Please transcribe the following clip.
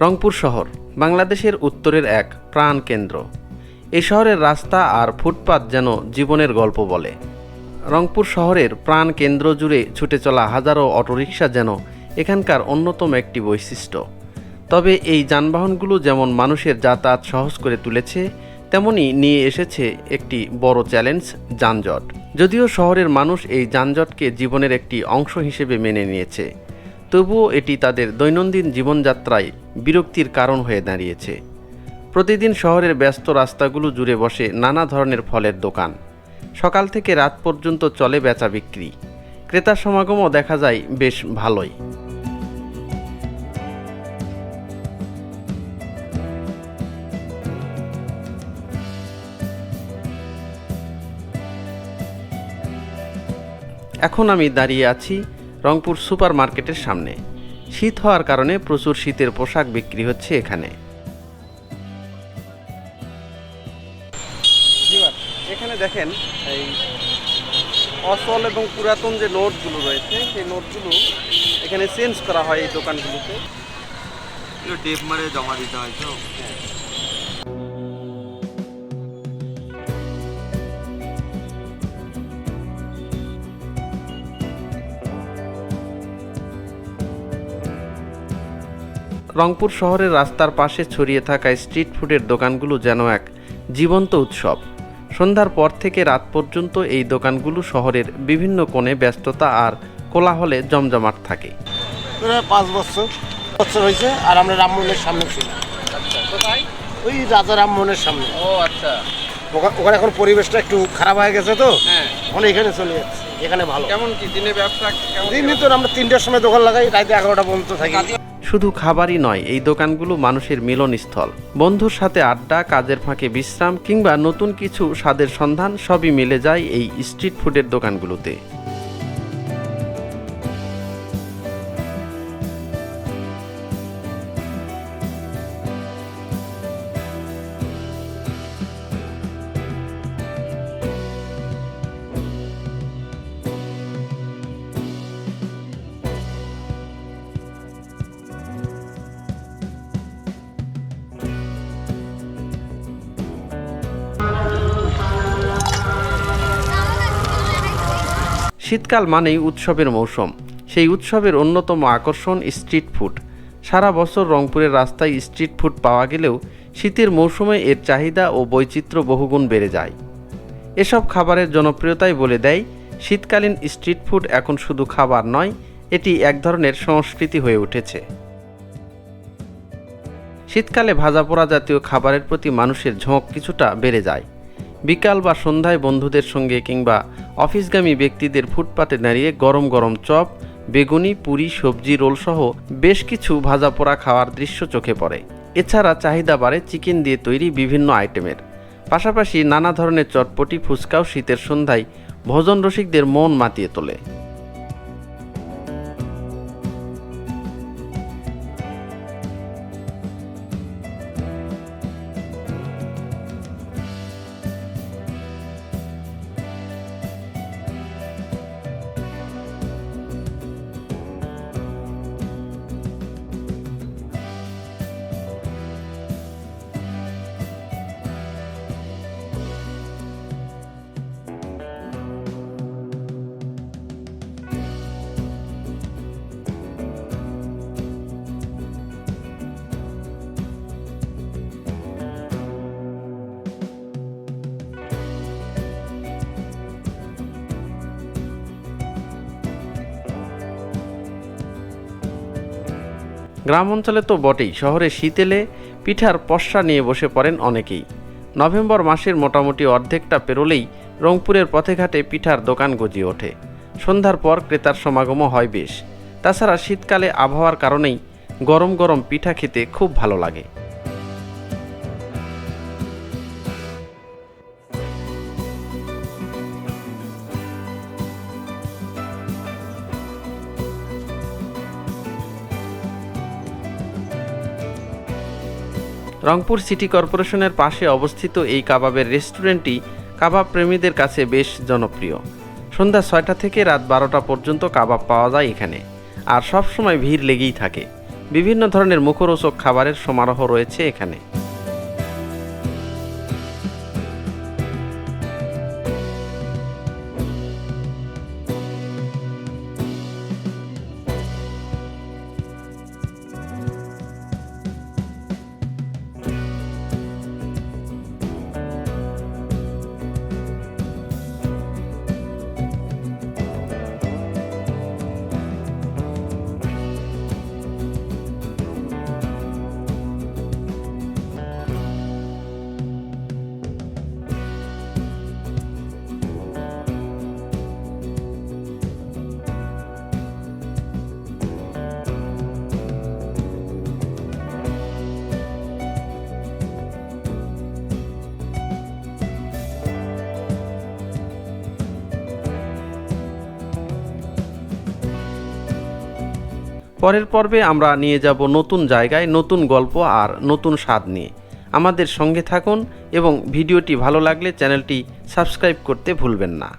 রংপুর শহর, বাংলাদেশের উত্তরের এক প্রাণ কেন্দ্র। এই শহরের রাস্তা আর ফুটপাত যেন জীবনের গল্প বলে। রংপুর শহরের প্রাণ কেন্দ্র জুড়ে ছুটে চলা হাজারো অটোরিকশা যেন এখানকার অন্যতম একটি বৈশিষ্ট্য। তবে এই যানবাহনগুলো যেমন মানুষের যাতায়াত সহজ করে তুলেছে, তেমনি নিয়ে এসেছে একটি বড় চ্যালেঞ্জ, যানজট। যদিও শহরের মানুষ এই যানজটকে জীবনের একটি অংশ হিসেবে মেনে নিয়েছে। তবুও এটি তাদের দৈনন্দিন জীবনযাত্রায় বিরক্তির কারণ হয়ে দাঁড়িয়েছে। প্রতিদিন শহরের ব্যস্ত রাস্তাগুলো জুড়ে বসে নানা ধরনের ফলের দোকান। সকাল থেকে রাত পর্যন্ত চলে বেচা বিক্রি। ক্রেতার সমাগমও দেখা যায় বেশ ভালোই। এখন আমি দাঁড়িয়ে আছি রংপুর সুপার মার্কেটের সামনে। শীত হওয়ার কারণে প্রচুর শীতের পোশাক বিক্রি হচ্ছে এখানে। এখানে দেখেন এই অসল এবং পুরাতন যে নোটগুলো রয়েছে সেই নোটগুলো এখানে চেঞ্জ করা হয় এই দোকানগুলোতে। টেপ মারে জমা দিতে হয় তো? রংপুর শহরের রাস্তার পাশে ছড়িয়ে থাকা স্ট্রিট ফুডের দোকানগুলো যেন এক জীবন্ত উৎসব। সন্ধ্যার পর থেকে রাত পর্যন্ত এই দোকানগুলো শহরের বিভিন্ন কোণে ব্যস্ততা আর কোলাহলে জমজমাট থাকে। পাঁচ বছর বছর হয়েছে আর আমরা রামমোহনের সামনে ছিল ওই রাজা রামমোহনের সামনে। ও আচ্ছা। ওখা- ওখানে এখন পরিবেশটা একটু খারাপ হয়ে গেছে তো। হ্যাঁ। এখন এখানে চলে যাচ্ছে এখানে ভালো। কেমন কি? দিনে ব্যবসা কেমন দিন তো আমরা তিনটার সময় দোকান লাগাই রাতে এগারোটা পর্যন্ত থাকি। শুধু খাবারই নয়, এই দোকানগুলো মানুষের মিলনস্থল। বন্ধুর সাথে আড্ডা, কাজের ফাঁকে বিশ্রাম কিংবা নতুন কিছু স্বাদের সন্ধান সবই মিলে যায় এই স্ট্রিট ফুডের দোকানগুলোতে। শীতকাল মানেই উৎসবের মৌসুম। সেই উৎসবের অন্যতম আকর্ষণ স্ট্রিট ফুড। সারা বছর রংপুরের রাস্তায় স্ট্রিট ফুড পাওয়া গেলেও শীতের মৌসুমে এর চাহিদা ও বৈচিত্র্য বহুগুণ বেড়ে যায়। এসব খাবারের জনপ্রিয়তাই বলে দেয়, শীতকালীন স্ট্রিট ফুড এখন শুধু খাবার নয়, এটি এক ধরনের সংস্কৃতি হয়ে উঠেছে। শীতকালে ভাজা পোড়া জাতীয় খাবারের প্রতি মানুষের ঝোঁক কিছুটা বেড়ে যায়। বিকাল বা সন্ধ্যায় বন্ধুদের সঙ্গে কিংবা অফিসগামী ব্যক্তিদের ফুটপাতে দাঁড়িয়ে গরম গরম চপ, বেগুনি, পুরি, সবজি, রোলসহ বেশ কিছু ভাজা পোড়া খাওয়ার দৃশ্য চোখে পড়ে। এছাড়া চাহিদা বাড়ে চিকেন দিয়ে তৈরি বিভিন্ন আইটেমের। পাশাপাশি নানা ধরনের চটপটি, ফুচকাও শীতের সন্ধ্যায় ভোজন রসিকদের মন মাতিয়ে তোলে। গ্রাম অঞ্চলে তো বটেই, শহরে শীত এলে পিঠার পশা নিয়ে বসে পড়েন অনেকেই। নভেম্বর মাসের মোটামুটি অর্ধেকটা পেরোলেই রংপুরের পথে ঘাটে পিঠার দোকান গজিয়ে ওঠে। সন্ধ্যার পর ক্রেতার সমাগমও হয় বেশ। তাছাড়া শীতকালে আবহাওয়ার কারণেই গরম গরম পিঠা খেতে খুব ভালো লাগে। রংপুর সিটি কর্পোরেশনের পাশে অবস্থিত এই কাবাবের রেস্টুরেন্টটি কাবাব প্রেমীদের কাছে বেশ জনপ্রিয়। সন্ধ্যা ছয়টা থেকে রাত বারোটা পর্যন্ত কাবাব পাওয়া যায় এখানে, আর সবসময় ভিড় লেগেই থাকে। বিভিন্ন ধরনের মুখরোচক খাবারের সমারোহ রয়েছে এখানে। পরের পর্বে আমরা নিয়ে যাব নতুন জায়গায় নতুন গল্প আর নতুন স্বাদ নিয়ে। আমাদের সঙ্গে থাকুন এবং ভিডিওটি ভালো লাগলে চ্যানেলটি সাবস্ক্রাইব করতে ভুলবেন না।